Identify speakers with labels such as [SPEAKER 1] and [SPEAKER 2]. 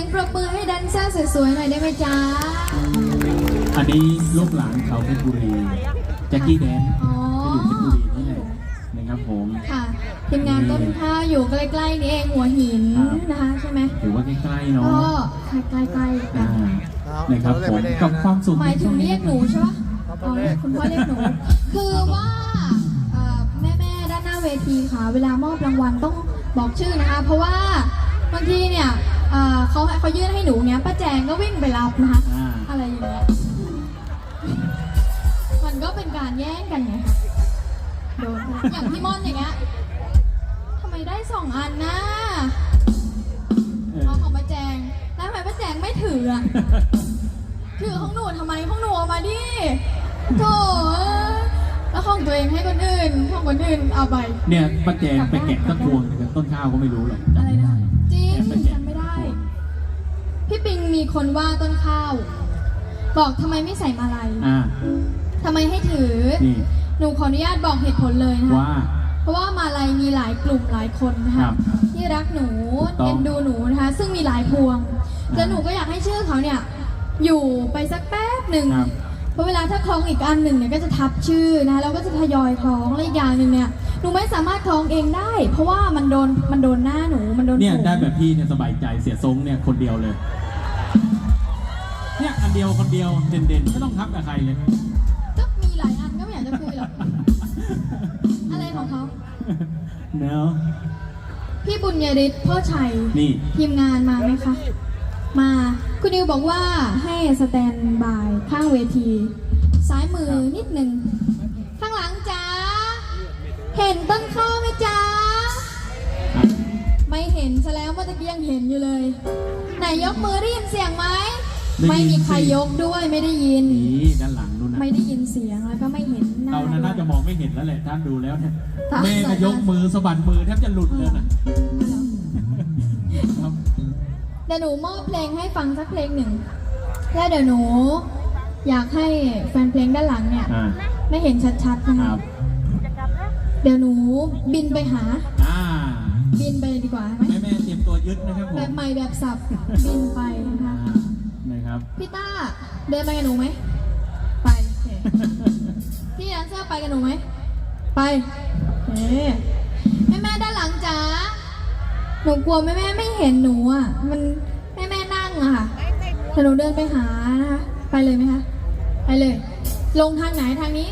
[SPEAKER 1] ยงปรบมือให้แดันเซอร์สวยๆหน่อยได้ไหมจ๊ะ
[SPEAKER 2] อันนี้ลูกหลานชาวเพชรบุรีแจ็คกี้แดน
[SPEAKER 1] อ๋อ
[SPEAKER 2] จะอยู่เพชรบุรีนี่แหละนะครับผม
[SPEAKER 1] ค่ะทีมงานต้นข้าวอยู่ใกล้ๆนี่เองหัวหิน
[SPEAKER 2] ครับ
[SPEAKER 1] นะคะใช่ไหม
[SPEAKER 2] ถือว่าใกล้ๆเนาะ
[SPEAKER 1] ก็ใกล้ๆกั
[SPEAKER 2] อ่านนะครับผมกับความสุข
[SPEAKER 1] หมายถึงเรียกหนูใช่ปะอ๋อคุณพ่อเรียกหนู คือว่าแม่อแม่ๆด้านหน้าเวทีค่ะ เวลามอบรางวัลต้องบอกชื่อนะคะ เพราะว่าบางทีเนี่ยเอ่อเขาเขายื่นให้หนูเนี้ยป้าแจงก็วิ่งไปรับนะคะ
[SPEAKER 2] อ่า
[SPEAKER 1] อะไรอย่างเงี้ยมันก็เป็นการแย่งกันไงคะโดนอย่างพี่ม่อนอย่างเงี้ยทำไมได้สองอันนะ
[SPEAKER 2] เออ
[SPEAKER 1] เอาของป้าแจงแล้วทำไมป้าแจงไม่ถืออะ ถือของหนูทำไมของหนูเอามาดิโถเอ้ยแล้วของตัวเองให้คนอื่นของคนอื่นเอาไป
[SPEAKER 2] เนี่ยป้าแจงไปแกะตะพวงแต่ต้นข้าวก็ไม่รู้หรอก
[SPEAKER 1] อะไรนะ มีคนว่าต้นข้าว บอกทำไมไม่ใส่มาลัย
[SPEAKER 2] อ่า
[SPEAKER 1] ทำไมให้ถือ
[SPEAKER 2] นี่
[SPEAKER 1] หนูขออนุญาตบอกเหตุผลเลยนะคะ
[SPEAKER 2] ว่า
[SPEAKER 1] เพราะว่ามาลัยมีหลายกลุ่มหลายคนนะ
[SPEAKER 2] ครั
[SPEAKER 1] คะ
[SPEAKER 2] บ
[SPEAKER 1] ที่รักหนู
[SPEAKER 2] ถูกต้อง
[SPEAKER 1] เอ็นดูหนูนะคะ ซึ่งมีหลายพวง
[SPEAKER 2] อ่า
[SPEAKER 1] แล้วหนูก็อยากให้ชื่อเขาเนี่ย อยู่ไปสักแป๊บหนึ่ง
[SPEAKER 2] ครับ
[SPEAKER 1] เพราะเวลาถ้าคล้องอีกอันหนึ่งเนี่ยก็จะทับชื่อนะแล้วก็จะทยอยคล้องและอีกอย่างหนึ่งเนี่ยหนูไม่สามารถคล้องเองได้ เพราะว่ามันโดนมันโดนหน้าหนูมันโดน
[SPEAKER 2] เนี่ย
[SPEAKER 1] ผม
[SPEAKER 2] ได้แบบพี่เนี่ยสบายใจเสียทรงเนี่ยคนเดียวเลย เนี่ยอันเดียวคนเดียวเด่นๆ ไม่ต้องทับกับใครเลย
[SPEAKER 1] ก็มีหลายอันก็ไม่อยากจะคุยหรอก อะไรของเขา
[SPEAKER 2] เนาะ
[SPEAKER 1] พี่บุญยริศพ่อชัย
[SPEAKER 2] นี่
[SPEAKER 1] ทีมงานมาไหมคะ มา คุณนิวบอกว่าให้สแตนบายข้างเวที ซ้ายมือนิดหนึ่ง ข้างหลังจ้า เห็นต้นข้าวไหมจ้า
[SPEAKER 2] อะ
[SPEAKER 1] ไม่เห็นซะแล้วเมื่อตะกี้ยังเห็นอยู่เลย ไหนยกมือได้ยินเสียงไหม
[SPEAKER 2] ได้ยิน
[SPEAKER 1] ไม่มีใครยกด้วยไม่ได้ยิน
[SPEAKER 2] นี่ด้านหลังนู่นนะ
[SPEAKER 1] ไม่ได้ยินเสียงแล้วก็ไม่เห็นหน้า
[SPEAKER 2] เราน่ะน่าจะมองไม่เห็นแล้วแหละท่านดูแล้วเนี่ย
[SPEAKER 1] ตา
[SPEAKER 2] แม่ก็ยกมือสะบัดมือแทบจะหลุดเลยนะครับ
[SPEAKER 1] เดี๋ยวหนูมอบเพลงให้ฟังสักเพลงหนึ่งแล้วเดี๋ยวหนู อยากให้แฟนเพลงด้านหลังเนี่ย
[SPEAKER 2] อ่า
[SPEAKER 1] ไม่เห็นชัดๆนะ
[SPEAKER 2] ค
[SPEAKER 1] คะ
[SPEAKER 2] รับ
[SPEAKER 1] เดี๋ยวหนูบินไปหา
[SPEAKER 2] อ่า
[SPEAKER 1] บินไปเลยดีกว่าไหม
[SPEAKER 2] แม่แม่ๆเตรียมตัวยึดนะครับผม
[SPEAKER 1] แบบใหม่แบบสับบินไปนะคะ
[SPEAKER 2] อ่านะ ครับ
[SPEAKER 1] พี่ต้าเดินไปกับหนูไหม ไปโอเคพี่แดนเซอร์ไปกับหนูไหม ไปเอ๊แม่แม่ด้านหลังจ๋า หนูกลัวแม่แม่ไม่เห็นหนูอะ มันแม่แม่นั่งอะค่ะแต่หนูเดินไปหานะคะ ไปเลยไหมคะ ไปเลย ลงทางไหนทางนี้